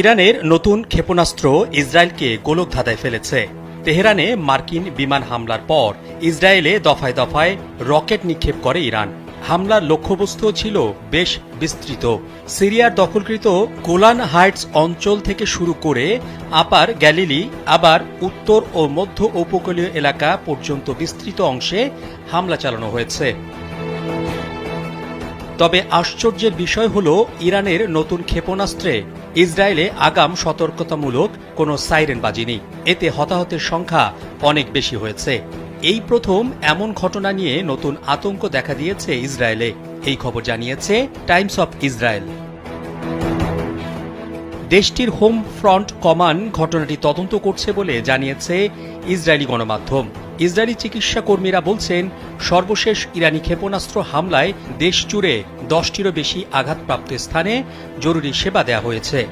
ইরানের নতুন ক্ষেপণাস্ত্র ইসরায়েলকে গোলক ধাঁধায় ফেলেছে। তেহরানে মার্কিন বিমান হামলার পর ইসরায়েলে দফায় দফায় রকেট নিক্ষেপ করে ইরান। হামলার লক্ষ্যবস্তু ছিল বেশ বিস্তৃত। সিরিয়ার দখলকৃত গোলান হাইটস অঞ্চল থেকে শুরু করে আপার গ্যালিলি, আবার উত্তর ও মধ্য উপকূলীয় এলাকা পর্যন্ত বিস্তৃত অংশে হামলা চালানো হয়েছে। তবে আশ্চর্যের বিষয় হল, ইরানের নতুন ক্ষেপণাস্ত্রে ইসরায়েলে আগাম সতর্কতামূলক কোনো সাইরেন বাজেনি এতে হতাহতের সংখ্যা অনেক বেশি হয়েছে। এই প্রথম এমন ঘটনা নিয়ে নতুন আতঙ্ক দেখা দিয়েছে ইসরায়েলে। এই খবর জানিয়েছে টাইমস অফ ইসরায়েল। দেশটির হোম ফ্রন্ট কমান্ড ঘটনাটি তদন্ত করছে বলে জানিয়েছে ইসরায়েলি গণমাধ্যম। ইসরায়েলি চিকিৎসা কর্মীরা বলছেন, সর্বশেষ ইরানি ক্ষেপণাস্ত্র হামলায় দেশ জুড়ে দশটিরও বেশি আঘাতপ্রাপ্ত স্থানে জরুরি সেবা দেওয়া হয়েছে।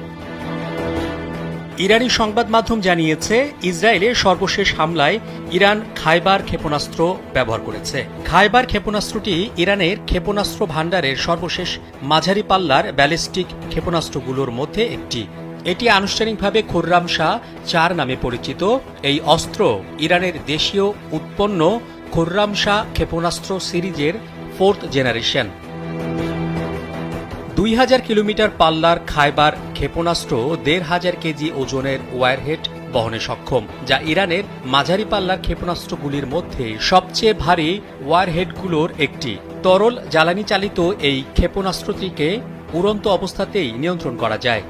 ইরানি সংবাদ মাধ্যম জানিয়েছে, ইসরায়েলে সর্বশেষ হামলায় ইরান খাইবার ক্ষেপণাস্ত্র ব্যবহার করেছে। খাইবার ক্ষেপণাস্ত্রটি ইরানের ক্ষেপণাস্ত্র ভাণ্ডারের সর্বশেষ মাঝারি পাল্লার ব্যালিস্টিক ক্ষেপণাস্ত্রগুলোর মধ্যে একটি। এটি আনুষ্ঠানিকভাবে খুররাম শাহ চার নামে পরিচিত। এই অস্ত্র ইরানের দেশীয় উৎপন্ন খুররাম শাহ ক্ষেপণাস্ত্র সিরিজের ফোর্থ জেনারেশন। দুই হাজার কিলোমিটার পাল্লার খাইবার ক্ষেপণাস্ত্র দেড় হাজার কেজি ওজনের ওয়ারহেড বহনে সক্ষম, যা ইরানের মাঝারি পাল্লার ক্ষেপণাস্ত্রগুলির মধ্যে সবচেয়ে ভারী ওয়ারহেডগুলোর একটি। তরল জ্বালানি চালিত এই ক্ষেপণাস্ত্রটিকে উড়ন্ত অবস্থাতেই নিয়ন্ত্রণ করা যায়।